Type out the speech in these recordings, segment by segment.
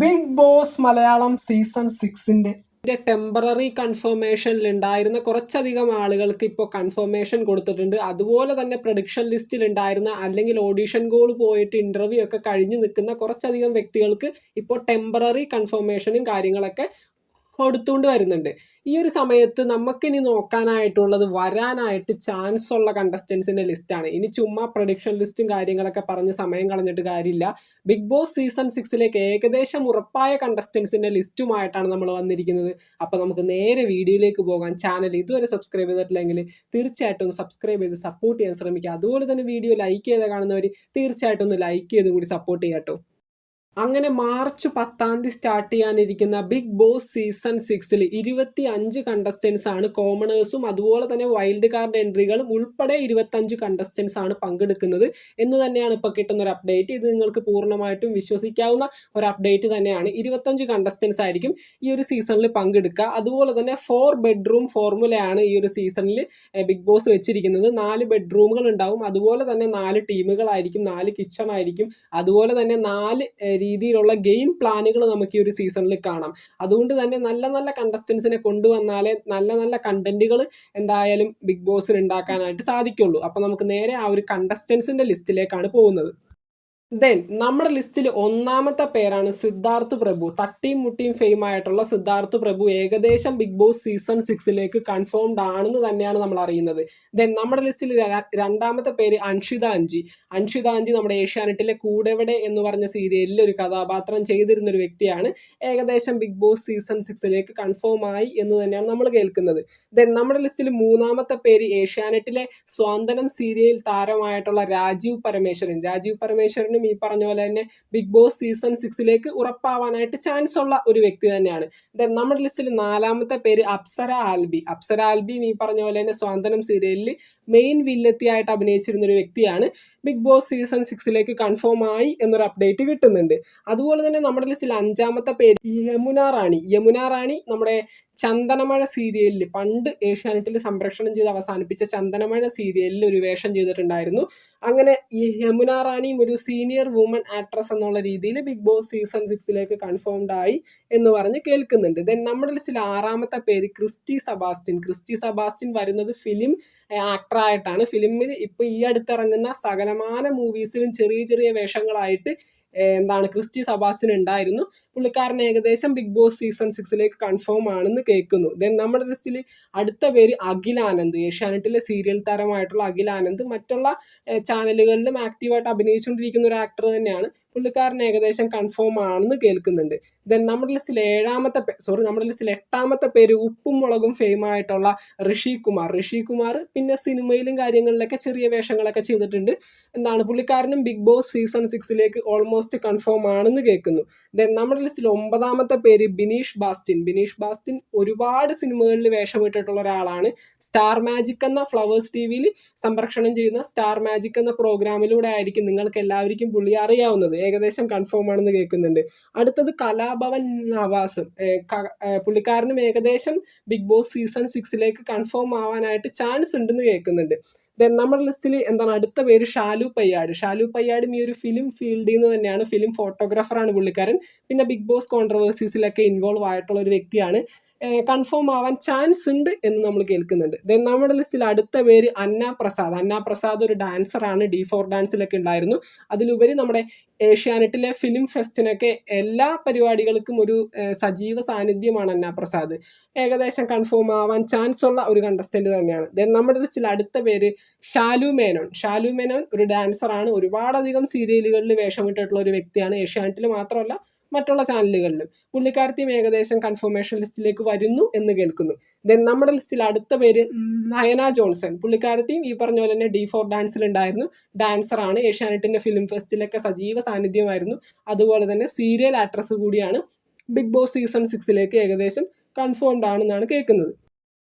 Big Boss Malayalam season സിക്സിന്റെ temporary കൺഫർമേഷനിൽ ഉണ്ടായിരുന്ന കുറച്ചധികം ആളുകൾക്ക് ഇപ്പോൾ കൺഫർമേഷൻ കൊടുത്തിട്ടുണ്ട്. അതുപോലെ തന്നെ പ്രൊഡിക്ഷൻ ലിസ്റ്റിൽ ഉണ്ടായിരുന്ന അല്ലെങ്കിൽ ഓഡീഷൻ ഗോൾ പോയിട്ട് ഇന്റർവ്യൂ ഒക്കെ കഴിഞ്ഞ് നിൽക്കുന്ന കുറച്ചധികം വ്യക്തികൾക്ക് ഇപ്പോൾ ടെമ്പററി കൺഫർമേഷനും കാര്യങ്ങളൊക്കെ കൊടുത്തുകൊണ്ട് വരുന്നുണ്ട്. ഈ ഒരു സമയത്ത് നമുക്ക് നമുക്കിനി നോക്കാനായിട്ടുള്ളത് വരാനായിട്ട് ചാൻസ് ഉള്ള കണ്ടസ്റ്റൻസിന്റെ ലിസ്റ്റാണ് ഇനി ചുമ്മാ പ്രൊഡിക്ഷൻ ലിസ്റ്റും കാര്യങ്ങളൊക്കെ പറഞ്ഞ് സമയം കളഞ്ഞിട്ട് കാര്യമില്ല. ബിഗ് ബോസ് സീസൺ സിക്സിലേക്ക് ഏകദേശം ഉറപ്പായ കണ്ടസ്റ്റൻസിന്റെ ലിസ്റ്റുമായിട്ടാണ് നമ്മൾ വന്നിരിക്കുന്നത്. അപ്പോൾ നമുക്ക് നേരെ വീഡിയോയിലേക്ക് പോകാം. ചാനൽ ഇതുവരെ സബ്സ്ക്രൈബ് ചെയ്തിട്ടില്ലെങ്കിൽ തീർച്ചയായിട്ടും സബ്സ്ക്രൈബ് ചെയ്ത് സപ്പോർട്ട് ചെയ്യാൻ ശ്രമിക്കുക. അതുപോലെ തന്നെ വീഡിയോ ലൈക്ക് ചെയ്ത് കാണുന്നവർ തീർച്ചയായിട്ടും ഒന്ന് ലൈക്ക് ചെയ്ത് കൂടി സപ്പോർട്ട് ചെയ്യാട്ടോ അങ്ങനെ മാർച്ച് പത്താം തീയതി സ്റ്റാർട്ട് ചെയ്യാനിരിക്കുന്ന ബിഗ് ബോസ് സീസൺ സിക്സിൽ ഇരുപത്തി അഞ്ച് കണ്ടസ്റ്റൻസ് ആണ് കോമണേഴ്സും അതുപോലെ തന്നെ വൈൽഡ് കാർഡ് എൻട്രികളും ഉൾപ്പെടെ ഇരുപത്തഞ്ച് കണ്ടസ്റ്റൻസ് ആണ് പങ്കെടുക്കുന്നത് എന്ന് തന്നെയാണ് ഇപ്പോൾ കിട്ടുന്ന ഒരു അപ്ഡേറ്റ് ഇത് നിങ്ങൾക്ക് പൂർണമായിട്ടും വിശ്വസിക്കാവുന്ന ഒരു അപ്ഡേറ്റ് തന്നെയാണ്. ഇരുപത്തഞ്ച് കണ്ടസ്റ്റൻസ് ആയിരിക്കും ഈ ഒരു സീസണിൽ പങ്കെടുക്കുക. അതുപോലെ തന്നെ ഫോർ ബെഡ്റൂം ഫോർമുലയാണ് ഈ ഒരു സീസണിൽ ബിഗ് ബോസ് വെച്ചിരിക്കുന്നത്. നാല് ബെഡ്റൂമുകൾ ഉണ്ടാവും. അതുപോലെ തന്നെ നാല് ടീമുകളായിരിക്കും നാല് കിച്ചൺ ആയിരിക്കും. അതുപോലെ തന്നെ നാല് രീതിയിലുള്ള ഗെയിം പ്ലാനുകൾ നമുക്ക് ഈ ഒരു സീസണിൽ കാണാം. അതുകൊണ്ട് തന്നെ നല്ല നല്ല കണ്ടസ്റ്റൻസിനെ കൊണ്ടുവന്നാലേ നല്ല നല്ല കണ്ടന്റുകൾ എന്തായാലും ബിഗ് ബോസിന് ഉണ്ടാക്കാനായിട്ട് സാധിക്കുള്ളൂ. അപ്പോൾ നമുക്ക് നേരെ ആ ഒരു കണ്ടസ്റ്റൻസിന്റെ ലിസ്റ്റിലേക്കാണ് പോകുന്നത്. ദെൻ നമ്മുടെ ലിസ്റ്റിൽ ഒന്നാമത്തെ പേരാണ് സിദ്ധാർത്ഥ് പ്രഭു. തട്ടിയും മുട്ടിയും ഫെയിം ആയിട്ടുള്ള സിദ്ധാർത്ഥ് പ്രഭു ഏകദേശം ബിഗ് ബോസ് സീസൺ സിക്സിലേക്ക് കൺഫേംഡ് ആണെന്ന് തന്നെയാണ് നമ്മൾ അറിയുന്നത്. ദെൻ നമ്മുടെ ലിസ്റ്റിൽ രണ്ടാമത്തെ പേര് അൻഷിത അഞ്ചി. അൻഷിത അഞ്ചി നമ്മുടെ ഏഷ്യാനെറ്റിലെ കൂടെവിടെ എന്ന് പറഞ്ഞ സീരിയലിൽ ഒരു കഥാപാത്രം ചെയ്തിരുന്ന ഒരു വ്യക്തിയാണ്. ഏകദേശം ബിഗ് ബോസ് സീസൺ സിക്സിലേക്ക് കൺഫേം ആയി എന്ന് തന്നെയാണ് നമ്മൾ കേൾക്കുന്നത്. ദെൻ നമ്മുടെ ലിസ്റ്റിൽ മൂന്നാമത്തെ പേര് ഏഷ്യാനെറ്റിലെ സ്വാന്തനം സീരിയൽ താരമായിട്ടുള്ള രാജീവ് പരമേശ്വരൻ. രാജീവ് പരമേശ്വരനും ഈ പറഞ്ഞ പോലെ തന്നെ ബിഗ് ബോസ് സീസൺ സിക്സിലേക്ക് ഉറപ്പാവാനായിട്ട് ചാൻസ് ഉള്ള ഒരു വ്യക്തി തന്നെയാണ്. ദെൻ നമ്മുടെ ലിസ്റ്റിൽ നാലാമത്തെ പേര് അപ്സര ആൽബി. അപ്സര ആൽബിയും ഈ പറഞ്ഞ പോലെ തന്നെ സ്വാന്തനം സീരിയലിൽ മെയിൻ വില്ലത്തിയായിട്ട് അഭിനയിച്ചിരുന്ന ഒരു വ്യക്തിയാണ് ബിഗ് ബോസ് സീസൺ സിക്സിലേക്ക് കൺഫേം ആയി എന്നൊരു അപ്ഡേറ്റ് കിട്ടുന്നുണ്ട്. അതുപോലെ തന്നെ നമ്മുടെ ലിസ്റ്റിൽ അഞ്ചാമത്തെ പേര് യമുന റാണി യമുന റാണി നമ്മുടെ ചന്ദനമഴ സീരിയലിൽ പണ്ട് ഏഷ്യാനെറ്റിൽ സംപ്രേഷണം ചെയ്ത് അവസാനിപ്പിച്ച ചന്ദനമഴ സീരിയലിൽ ഒരു വേഷം ചെയ്തിട്ടുണ്ടായിരുന്നു. അങ്ങനെ ഈ യമുന റാണിയും ഒരു സീനിയർ വുമൺ ആക്ട്രസ് എന്നുള്ള രീതിയിൽ ബിഗ് ബോസ് സീസൺ സിക്സിലേക്ക് കൺഫേംഡ് ആയി എന്ന് പറഞ്ഞ് കേൾക്കുന്നുണ്ട്. ദെൻ നമ്മുടെ ലിസ്റ്റിൽ ആറാമത്തെ പേര് ക്രിസ്റ്റി സബാസ്റ്റിൻ ക്രിസ്റ്റി സബാസ്റ്റിൻ വരുന്നത് ഫിലിം ആക്ടറായിട്ടാണ്. ഫിലിമിൽ ഇപ്പോൾ ഈ അടുത്തിറങ്ങുന്ന സകലമാന മൂവീസിലും ചെറിയ ചെറിയ വേഷങ്ങളായിട്ട് എന്താണ് ക്രിസ്റ്റി സബാസ്റ്റിൻ ഉണ്ടായിരുന്നു പുള്ളിക്കാരൻ ഏകദേശം ബിഗ് ബോസ് സീസൺ സിക്സിലേക്ക് കൺഫേം ആണെന്ന് കേൾക്കുന്നു. ദെൻ നമ്മുടെ ലിസ്റ്റിൽ അടുത്ത പേര് അഖിൽ ആനന്ദ്. ഏഷ്യാനെറ്റിലെ സീരിയൽ താരമായിട്ടുള്ള അഖിൽ ആനന്ദ്. മറ്റുള്ള ചാനലുകളിലും ആക്റ്റീവായിട്ട് അഭിനയിച്ചുകൊണ്ടിരിക്കുന്ന ഒരു ആക്ടർ തന്നെയാണ് പുള്ളിക്കാരൻ ഏകദേശം കൺഫേം ആണെന്ന് കേൾക്കുന്നുണ്ട്. ദെൻ നമ്മുടെ ലിസ്റ്റിൽ ഏഴാമത്തെ സോറി നമ്മുടെ ലിസ്റ്റിൽ എട്ടാമത്തെ പേര് ഉപ്പും മുളകും ഫെയിം ആയിട്ടുള്ള ഋഷി കുമാർ ഋഷി കുമാർ പിന്നെ സിനിമയിലും കാര്യങ്ങളിലൊക്കെ ചെറിയ വേഷങ്ങളൊക്കെ ചെയ്തിട്ടുണ്ട്. എന്താണ് പുള്ളിക്കാരനും ബിഗ് ബോസ് സീസൺ സിക്സിലേക്ക് ഓൾമോസ്റ്റ് കൺഫേം ആണെന്ന് കേൾക്കുന്നു. ദെൻ നമ്മുടെ ലിസ്റ്റിൽ ഒമ്പതാമത്തെ പേര് ബിനീഷ് ബാസ്റ്റിൻ. ബിനീഷ് ബാസ്റ്റിൻ ഒരുപാട് സിനിമകളിൽ വേഷമിട്ടിട്ടുള്ള ഒരാളാണ്. സ്റ്റാർ മാജിക് എന്ന ഫ്ലവേഴ്സ് ടി വിയിൽ സംപ്രേഷണം ചെയ്യുന്ന സ്റ്റാർ മാജിക് എന്ന പ്രോഗ്രാമിലൂടെ ആയിരിക്കും നിങ്ങൾക്ക് എല്ലാവർക്കും പുള്ളി അറിയാവുന്നത്. ഏകദേശം കൺഫേം ആണെന്ന് കേൾക്കുന്നുണ്ട്. അടുത്തത് കലാഭവൻ നവാസ്. പുള്ളിക്കാരനും ഏകദേശം ബിഗ് ബോസ് സീസൺ സിക്സിലേക്ക് കൺഫേം ആവാനായിട്ട് ചാൻസ് ഉണ്ടെന്ന് കേൾക്കുന്നുണ്ട്. ദെൻ നമ്മുടെ ലിസ്റ്റിൽ എന്താണ്? അടുത്ത പേര് ഷാലു പയ്യാട്. ഷാലു പയ്യാടും ഈ ഒരു ഫിലിം ഫീൽഡിൽ നിന്ന് തന്നെയാണ് ഫിലിം ഫോട്ടോഗ്രാഫറാണ് പുള്ളിക്കാരൻ. പിന്നെ ബിഗ് ബോസ് കോൺട്രവേഴ്സീസിലൊക്കെ ഇൻവോൾവ് ആയിട്ടുള്ള ഒരു വ്യക്തിയാണ്. കൺഫേം ആവാൻ ചാൻസ് ഉണ്ട് എന്ന് നമ്മൾ കേൾക്കുന്നുണ്ട്. ദെൻ നമ്മുടെ ലിസ്റ്റിൽ അടുത്ത പേര് അന്ന പ്രസാദ്. അന്ന പ്രസാദ് ഒരു ഡാൻസറാണ് ഡി ഫോർ ഡാൻസിലൊക്കെ ഉണ്ടായിരുന്നു. അതിലുപരി നമ്മുടെ ഏഷ്യാനെറ്റിലെ ഫിലിം ഫെസ്റ്റിനൊക്കെ എല്ലാ പരിപാടികൾക്കും ഒരു സജീവ സാന്നിധ്യമാണ് അന്ന പ്രസാദ്. ഏകദേശം കൺഫേം ആവാൻ ചാൻസ് ഉള്ള ഒരു കണ്ടസ്റ്റന്റ് തന്നെയാണ്. ദെൻ നമ്മുടെ ലിസ്റ്റിൽ അടുത്ത പേര് ഷാലു മേനോൻ. ഷാലു മേനോൻ ഒരു ഡാൻസറാണ് ഒരുപാടധികം സീരിയലുകളിൽ വേഷമിട്ടിട്ടുള്ള ഒരു വ്യക്തിയാണ്. ഏഷ്യാനെറ്റിൽ മാത്രമല്ല മറ്റുള്ള ചാനലുകളിലും. പുള്ളിക്കാരത്തിയും ഏകദേശം കൺഫർമേഷൻ ലിസ്റ്റിലേക്ക് വരുന്നു എന്ന് കേൾക്കുന്നു. ദെൻ നമ്മുടെ ലിസ്റ്റിൽ അടുത്ത പേര് നയന ജോൺസൺ. പുള്ളിക്കാരത്തിയും ഈ പറഞ്ഞ പോലെ തന്നെ ഡി ഫോർ ഡാൻസിലുണ്ടായിരുന്നു ഡാൻസറാണ് ഏഷ്യാനെറ്റിന്റെ ഫിലിം ഫെസ്റ്റിലൊക്കെ സജീവ സാന്നിധ്യമായിരുന്നു. അതുപോലെ തന്നെ സീരിയൽ ആക്ട്രസ് കൂടിയാണ് ബിഗ് ബോസ് സീസൺ സിക്സിലേക്ക് ഏകദേശം കൺഫേംഡ് ആണെന്നാണ് കേൾക്കുന്നത്.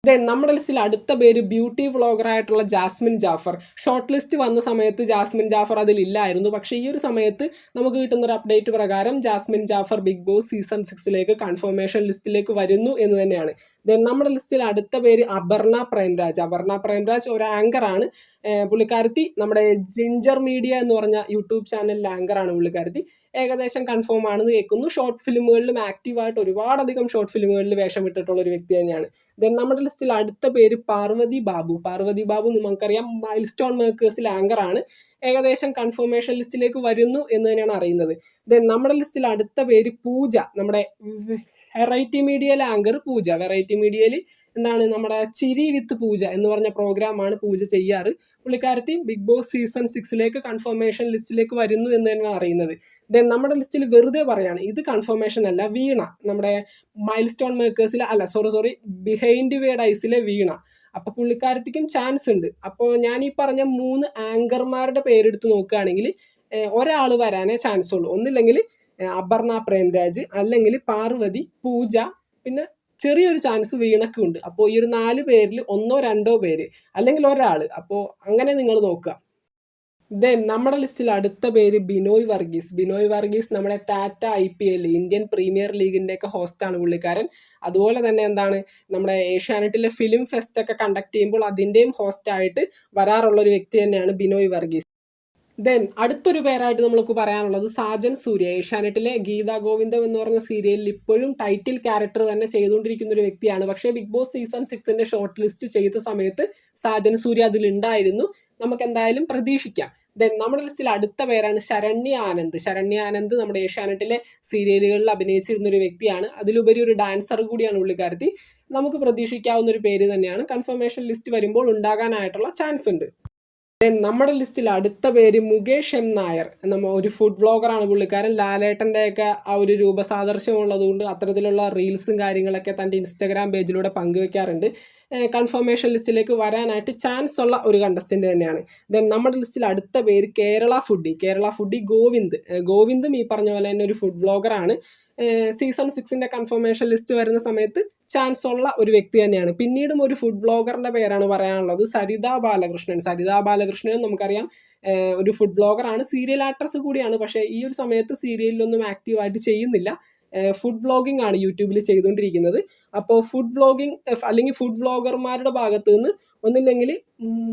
ദെൻ നമ്മുടെ ലിസ്റ്റിൽ അടുത്ത പേര് ബ്യൂട്ടി വ്ളോഗറായിട്ടുള്ള ജാസ്മിൻ ജാഫർ. ഷോർട്ട് ലിസ്റ്റ് വന്ന സമയത്ത് ജാസ്മിൻ ജാഫർ അതിലില്ലായിരുന്നു പക്ഷേ ഈ ഒരു സമയത്ത് നമുക്ക് കിട്ടുന്ന ഒരു അപ്ഡേറ്റ് പ്രകാരം Jasmin Jafar Bigg Boss season സിക്സിലേക്ക് confirmation ലിസ്റ്റിലേക്ക് വരുന്നു എന്ന് തന്നെയാണ്. ദെൻ നമ്മുടെ ലിസ്റ്റിൽ അടുത്ത പേര് അപർണ പ്രേംരാജ്. അപർണ പ്രേംരാജ് ഒരു ആങ്കറാണ് പുള്ളിക്കാരത്തി നമ്മുടെ ജിഞ്ചർ മീഡിയ എന്ന് പറഞ്ഞ യൂട്യൂബ് ചാനലിലെ ആങ്കറാണ് പുള്ളിക്കാരത്തി. ഏകദേശം കൺഫേം ആണെന്ന് കേൾക്കുന്നു. ഷോർട്ട് ഫിലിമുകളിലും ആക്റ്റീവായിട്ട് ഒരുപാടധികം ഷോർട്ട് ഫിലിമുകളിൽ വേഷം ഇട്ടിട്ടുള്ള ഒരു വ്യക്തി തന്നെയാണ്. ദെൻ നമ്മുടെ ലിസ്റ്റിൽ അടുത്ത പേര് പാർവതി ബാബു. പാർവതി ബാബു നമുക്കറിയാം മൈൽ സ്റ്റോൺ മേക്കേഴ്സിൽ ആങ്കറാണ് ഏകദേശം കൺഫർമേഷൻ ലിസ്റ്റിലേക്ക് വരുന്നു എന്ന് തന്നെയാണ് അറിയുന്നത്. ദെൻ നമ്മുടെ ലിസ്റ്റിൽ അടുത്ത പേര് പൂജ. നമ്മുടെ വെറൈറ്റി മീഡിയയിൽ ആങ്കർ പൂജ. വെറൈറ്റി മീഡിയയിൽ എന്താണ് നമ്മുടെ ചിരി വിത്ത് പൂജ എന്ന് പറഞ്ഞ പ്രോഗ്രാമാണ് പൂജ ചെയ്യാറ്. പുള്ളിക്കാരത്തി ബിഗ് ബോസ് സീസൺ സിക്സിലേക്ക് കൺഫർമേഷൻ ലിസ്റ്റിലേക്ക് വരുന്നു എന്ന് തന്നെ അറിയുന്നത്. ദെൻ നമ്മുടെ ലിസ്റ്റിൽ വെറുതെ പറയാണ് ഇത് കൺഫർമേഷൻ അല്ല വീണ. നമ്മുടെ മൈൽ സ്റ്റോൺ മേക്കേഴ്സിലെ അല്ല സോറി സോറി ബിഹൈൻഡ് വേഡ് ഐസിലെ വീണ. അപ്പോൾ പുള്ളിക്കാരത്തിക്കും ചാൻസ് ഉണ്ട്. അപ്പോൾ ഞാൻ ഈ പറഞ്ഞ മൂന്ന് ആങ്കർമാരുടെ പേരെടുത്ത് നോക്കുകയാണെങ്കിൽ ഒരാൾ വരാനേ ചാൻസ് ഉള്ളൂ. ഒന്നില്ലെങ്കിൽ അപർണ പ്രേംരാജ് അല്ലെങ്കിൽ പാർവതി പൂജ പിന്നെ ചെറിയൊരു ചാൻസ് വീണക്കും ഉണ്ട്. അപ്പോൾ ഈ ഒരു നാല് പേരിൽ ഒന്നോ രണ്ടോ പേര് അല്ലെങ്കിൽ ഒരാൾ അപ്പോൾ അങ്ങനെ നിങ്ങൾ നോക്കുക. ദെൻ നമ്മുടെ ലിസ്റ്റിൽ അടുത്ത പേര് ബിനോയ് വർഗീസ്. ബിനോയ് വർഗീസ് നമ്മുടെ Tata I P L Indian Premier ലീഗിന്റെ ഒക്കെ ഹോസ്റ്റാണ് പുള്ളിക്കാരൻ. അതുപോലെ തന്നെ എന്താണ്? നമ്മുടെ ഏഷ്യാനെറ്റിലെ ഫിലിം ഫെസ്റ്റ് ഒക്കെ കണ്ടക്ട് ചെയ്യുമ്പോൾ അതിന്റെയും ഹോസ്റ്റായിട്ട് വരാറുള്ള ഒരു വ്യക്തി തന്നെയാണ് ബിനോയ് വർഗീസ്. ദെൻ അടുത്തൊരു പേരായിട്ട് നമ്മൾക്ക് പറയാനുള്ളത് സാജൻ സൂര്യ. ഏഷ്യാനെറ്റിലെ ഗീതാ ഗോവിന്ദം എന്ന് പറഞ്ഞ സീരിയലിൽ ഇപ്പോഴും ടൈറ്റിൽ ക്യാരക്ടർ തന്നെ ചെയ്തുകൊണ്ടിരിക്കുന്ന ഒരു വ്യക്തിയാണ്. പക്ഷേ ബിഗ് ബോസ് സീസൺ സിക്സിന്റെ ഷോർട്ട് ലിസ്റ്റ് ചെയ്ത സമയത്ത് സാജൻ സൂര്യ അതിലുണ്ടായിരുന്നു നമുക്ക് എന്തായാലും പ്രതീക്ഷിക്കാം. ദെൻ നമ്മുടെ ലിസ്റ്റിൽ അടുത്ത പേരാണ് ശരണ്യ ആനന്ദ്. ശരണ്യ ആനന്ദ് നമ്മുടെ ഏഷ്യാനെറ്റിലെ സീരിയലുകളിൽ അഭിനയിച്ചിരുന്ന ഒരു വ്യക്തിയാണ്. അതിലുപരി ഒരു ഡാൻസർ കൂടിയാണ് പുള്ളിക്കാരത്തി. നമുക്ക് പ്രതീക്ഷിക്കാവുന്ന ഒരു പേര് തന്നെയാണ്. കൺഫർമേഷൻ ലിസ്റ്റ് വരുമ്പോൾ ഉണ്ടാകാനായിട്ടുള്ള ചാൻസ് ഉണ്ട്. നമ്മുടെ ലിസ്റ്റിൽ അടുത്ത പേര് മുകേഷ് എം നായർ നമ്മ ഒരു ഫുഡ് വ്ളോഗറാണ് പുള്ളിക്കാരൻ. ലാലേട്ടന്റെയൊക്കെ ആ ഒരു രൂപസാദർശ്യം ഉള്ളതുകൊണ്ട് അത്തരത്തിലുള്ള റീൽസും കാര്യങ്ങളൊക്കെ തന്റെ ഇൻസ്റ്റഗ്രാം പേജിലൂടെ പങ്കുവെക്കാറുണ്ട്. കൺഫർമേഷൻ ലിസ്റ്റിലേക്ക് വരാനായിട്ട് ചാൻസ് ഉള്ള ഒരു കണ്ടസ്റ്റന്റ് തന്നെയാണ്. ദെൻ നമ്മുടെ ലിസ്റ്റിൽ അടുത്ത പേര് കേരള ഫുഡി കേരള ഫുഡി ഗോവിന്ദ്. ഗോവിന്ദും ഈ പറഞ്ഞ പോലെ തന്നെ ഒരു ഫുഡ് വ്ളോഗറാണ് സീസൺ സിക്സിന്റെ കൺഫർമേഷൻ ലിസ്റ്റ് വരുന്ന സമയത്ത് ചാൻസ് ഉള്ള ഒരു വ്യക്തി തന്നെയാണ്. പിന്നീടും ഒരു ഫുഡ് ബ്ലോഗറിന്റെ പേരാണ് പറയാനുള്ളത്. സരിത ബാലകൃഷ്ണൻ. സരിത ബാലകൃഷ്ണൻ നമുക്കറിയാം ഒരു ഫുഡ് ബ്ലോഗറാണ് സീരിയൽ ആക്ട്രസ് കൂടിയാണ്. പക്ഷേ ഈ ഒരു സമയത്ത് സീരിയലിലൊന്നും ആക്റ്റീവായിട്ട് ചെയ്യുന്നില്ല. ഫുഡ് വ്ളോഗിംഗ് ആണ് യൂട്യൂബിൽ ചെയ്തുകൊണ്ടിരിക്കുന്നത് അപ്പോൾ ഫുഡ് വ്ളോഗിംഗ് അല്ലെങ്കിൽ ഫുഡ് വ്ളോഗർമാരുടെ ഭാഗത്തു നിന്ന് ഒന്നില്ലെങ്കിൽ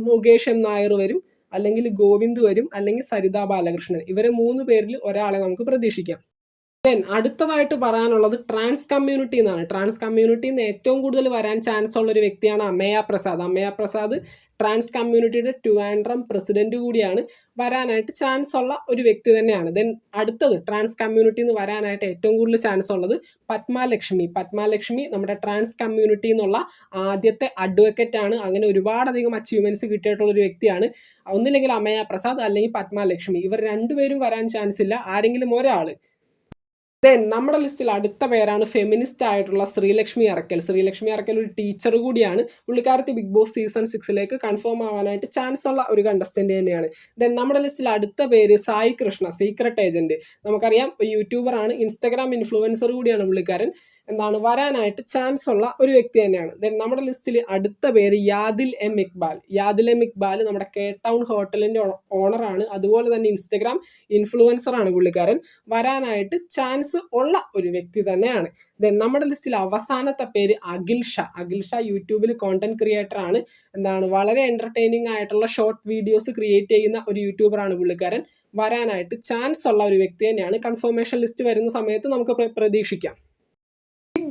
മുകേഷ് എം നായർ വരും അല്ലെങ്കിൽ ഗോവിന്ദ് വരും അല്ലെങ്കിൽ സരിത ബാലകൃഷ്ണൻ. ഇവരെ മൂന്ന് പേരിൽ ഒരാളെ നമുക്ക് പ്രതീക്ഷിക്കാം. ദെൻ അടുത്തതായിട്ട് പറയാനുള്ളത് ട്രാൻസ് കമ്മ്യൂണിറ്റി എന്നാണ്. ട്രാൻസ് കമ്മ്യൂണിറ്റിയിൽ നിന്ന് ഏറ്റവും കൂടുതൽ വരാൻ ചാൻസ് ഉള്ള ഒരു വ്യക്തിയാണ് അമ്മയ പ്രസാദ്. അമ്മയ പ്രസാദ് ട്രാൻസ് കമ്മ്യൂണിറ്റിയുടെ ട്രിവാൻഡ്രം പ്രസിഡന്റ് കൂടിയാണ്. വരാനായിട്ട് ചാൻസ് ഉള്ള ഒരു വ്യക്തി തന്നെയാണ്. ദെൻ അടുത്തത് ട്രാൻസ് കമ്മ്യൂണിറ്റിയിൽ നിന്ന് വരാനായിട്ട് ഏറ്റവും കൂടുതൽ ചാൻസ് ഉള്ളത് പത്മാലക്ഷ്മി. പത്മാലക്ഷ്മി നമ്മുടെ ട്രാൻസ് കമ്മ്യൂണിറ്റി എന്നുള്ള ആദ്യത്തെ അഡ്വക്കേറ്റ് ആണ്. അങ്ങനെ ഒരുപാടധികം അച്ചീവ്മെന്റ്സ് കിട്ടിയിട്ടുള്ള ഒരു വ്യക്തിയാണ്. ഒന്നില്ലെങ്കിൽ അമയ പ്രസാദ് അല്ലെങ്കിൽ പത്മാലക്ഷ്മി. ഇവർ രണ്ടുപേരും വരാൻ ചാൻസ് ഇല്ല. ആരെങ്കിലും ഒരാൾ ദെൻ നമ്മുടെ ലിസ്റ്റിൽ അടുത്ത പേരാണ് ഫെമിനിസ്റ്റ് ആയിട്ടുള്ള ശ്രീലക്ഷ്മി അറക്കൽ. ശ്രീലക്ഷ്മി അറക്കൽ ഒരു ടീച്ചർ കൂടിയാണ്. പുള്ളിക്കാരത്തി ബിഗ് ബോസ് സീസൺ സിക്സിലേക്ക് കൺഫേം ആവാനായിട്ട് ചാൻസ് ഉള്ള ഒരു കണ്ടസ്റ്റന്റ് തന്നെയാണ്. ദെൻ നമ്മുടെ ലിസ്റ്റിൽ അടുത്ത പേര് സായി കൃഷ്ണ സീക്രട്ട് ഏജന്റ് നമുക്കറിയാം യൂട്യൂബറാണ് ഇൻസ്റ്റാഗ്രാം ഇൻഫ്ലുവൻസർ കൂടിയാണ് പുള്ളിക്കാരൻ. എന്താണ് വരാനായിട്ട് ചാൻസ് ഉള്ള ഒരു വ്യക്തി തന്നെയാണ്. ദെൻ നമ്മുടെ ലിസ്റ്റിൽ അടുത്ത പേര് യാദിൽ എം ഇക്ബാൽ. യാദിൽ എം ഇക്ബാൽ നമ്മുടെ കെ ടൗൺ ഹോട്ടലിന്റെ ഓണറാണ് അതുപോലെ തന്നെ ഇൻസ്റ്റഗ്രാം ഇൻഫ്ലുവൻസർ ആണ് പുള്ളിക്കാരൻ. വരാനായിട്ട് ചാൻസ് ഉള്ള ഒരു വ്യക്തി തന്നെയാണ്. ദെൻ നമ്മുടെ ലിസ്റ്റിൽ അവസാനത്തെ പേര് അഖിൽ ഷാ. അഖിൽ ഷാ യൂട്യൂബിൽ കോണ്ടന്റ് ക്രിയേറ്റർ ആണ്. എന്താണ് വളരെ എന്റർടൈനിങ് ആയിട്ടുള്ള ഷോർട്ട് വീഡിയോസ് ക്രിയേറ്റ് ചെയ്യുന്ന ഒരു യൂട്യൂബറാണ് പുള്ളിക്കാരൻ. വരാനായിട്ട് ചാൻസ് ഉള്ള ഒരു വ്യക്തി തന്നെയാണ്. കൺഫർമേഷൻ ലിസ്റ്റ് വരുന്ന സമയത്ത് നമുക്ക് പ്രതീക്ഷിക്കാം.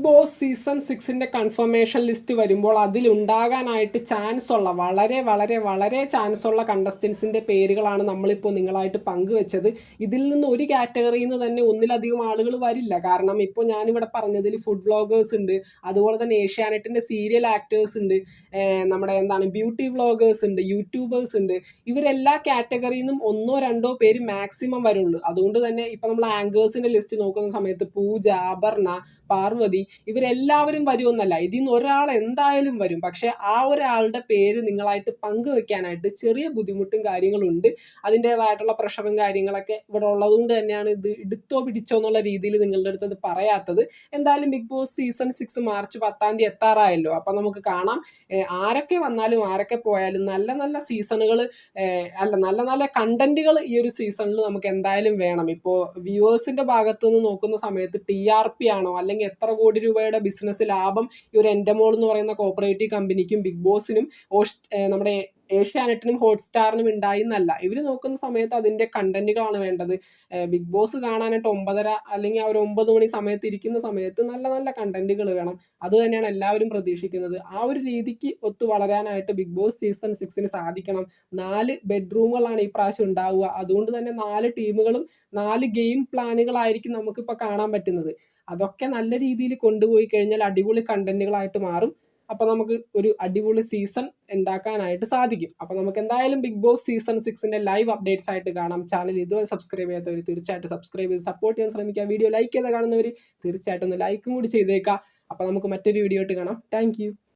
ബോസ് സീസൺ സിക്സിന്റെ കൺഫർമേഷൻ ലിസ്റ്റ് വരുമ്പോൾ അതിലുണ്ടാകാനായിട്ട് ചാൻസ് ഉള്ള വളരെ വളരെ വളരെ ചാൻസ് ഉള്ള കണ്ടസ്റ്റൻസിന്റെ പേരുകളാണ് നമ്മളിപ്പോൾ നിങ്ങളായിട്ട് പങ്കുവെച്ചത്. ഇതിൽ നിന്ന് ഒരു കാറ്റഗറിയിൽ നിന്ന് തന്നെ ഒന്നിലധികം ആളുകൾ വരില്ല. കാരണം ഇപ്പോൾ ഞാനിവിടെ പറഞ്ഞതിൽ ഫുഡ് വ്ളോഗേഴ്സ് ഉണ്ട് അതുപോലെ തന്നെ ഏഷ്യാനെറ്റിന്റെ സീരിയൽ ആക്ടേഴ്സ് ഉണ്ട് നമ്മുടെ എന്താണ് ബ്യൂട്ടി വ്ളോഗേഴ്സ് ഉണ്ട് യൂട്യൂബേഴ്സ് ഉണ്ട്. ഇവരെല്ലാ കാറ്റഗറിയിൽ നിന്നും ഒന്നോ രണ്ടോ പേര് മാക്സിമം വരുള്ളൂ. അതുകൊണ്ട് തന്നെ ഇപ്പം നമ്മൾ ആങ്കേഴ്സിന്റെ ലിസ്റ്റ് നോക്കുന്ന സമയത്ത് പൂജ അപർണ പാർവതി ഇവരെല്ലാവരും വരുമെന്നല്ല. ഇതിൽ നിന്ന് ഒരാൾ എന്തായാലും വരും. പക്ഷെ ആ ഒരാളുടെ പേര് നിങ്ങളായിട്ട് പങ്കുവെക്കാനായിട്ട് ചെറിയ ബുദ്ധിമുട്ടും കാര്യങ്ങളുണ്ട്. അതിന്റെതായിട്ടുള്ള പ്രഷറും കാര്യങ്ങളൊക്കെ ഇവിടെ ഉള്ളതുകൊണ്ട് തന്നെയാണ് ഇത് എടുത്തോ പിടിച്ചോ എന്നുള്ള രീതിയിൽ നിങ്ങളുടെ അടുത്ത് പറയാത്തത്. എന്തായാലും Bigg Boss season six March പത്താം തീയതി എത്താറായല്ലോ. അപ്പം നമുക്ക് കാണാം. ആരൊക്കെ വന്നാലും ആരൊക്കെ പോയാലും നല്ല നല്ല സീസണുകൾ അല്ല നല്ല നല്ല കണ്ടന്റുകൾ ഈ ഒരു സീസണിൽ നമുക്ക് എന്തായാലും വേണം. ഇപ്പോൾ വ്യൂവേഴ്സിന്റെ ഭാഗത്തു നിന്ന് നോക്കുന്ന സമയത്ത് ടി ആർ പി ആണോ അല്ലെങ്കിൽ എത്ര കോടി രൂപയുടെ ബിസിനസ് ലാഭം ഈ ഒരു എൻഡമോൾ എന്ന് പറയുന്ന കോപ്പറേറ്റീവ് കമ്പനിക്കും ബിഗ് ബോസിനും നമ്മുടെ ഏഷ്യാനെറ്റിനും ഹോട്ട്സ്റ്റാറിനും ഉണ്ടായി എന്നല്ല ഇവർ നോക്കുന്ന സമയത്ത് അതിന്റെ കണ്ടന്റുകളാണ് വേണ്ടത്. ബിഗ് ബോസ് കാണാനായിട്ട് ഒമ്പതര അല്ലെങ്കിൽ ആ ഒരു ഒമ്പത് മണി സമയത്ത് ഇരിക്കുന്ന സമയത്ത് നല്ല നല്ല കണ്ടന്റുകൾ വേണം. അത് തന്നെയാണ് എല്ലാവരും പ്രതീക്ഷിക്കുന്നത്. ആ ഒരു രീതിക്ക് ഒത്തു വളരാനായിട്ട് ബിഗ് ബോസ് സീസൺ സിക്സിന് സാധിക്കണം. നാല് ബെഡ്റൂമുകളാണ് ഈ പ്രാവശ്യം ഉണ്ടാവുക. അതുകൊണ്ട് തന്നെ നാല് ടീമുകളും നാല് ഗെയിം പ്ലാനുകളായിരിക്കും നമുക്കിപ്പോൾ കാണാൻ പറ്റുന്നത്. അതൊക്കെ നല്ല രീതിയിൽ കൊണ്ടുപോയി കഴിഞ്ഞാൽ അടിപൊളി കണ്ടന്റുകളായിട്ട് മാറും. അപ്പോൾ നമുക്ക് ഒരു അടിപൊളി സീസൺ ഉണ്ടാക്കാനായിട്ട് സാധിക്കും. അപ്പോൾ നമുക്ക് എന്തായാലും ബിഗ് ബോസ് സീസൺ സിക്സിന്റെ ലൈവ് അപ്ഡേറ്റ്സ് ആയിട്ട് കാണാം. ചാനൽ ഇതുവരെ സബ്സ്ക്രൈബ് ചെയ്യാത്തവർ തീർച്ചയായിട്ടും സബ്സ്ക്രൈബ് ചെയ്ത് സപ്പോർട്ട് ചെയ്യാൻ ശ്രമിക്കുക. വീഡിയോ ലൈക്ക് ചെയ്ത് കാണുന്നവർ തീർച്ചയായിട്ടും ഒന്ന് ലൈക്കും കൂടി ചെയ്തേക്കുക. അപ്പോൾ നമുക്ക് മറ്റൊരു വീഡിയോ ആയിട്ട് കാണാം. താങ്ക്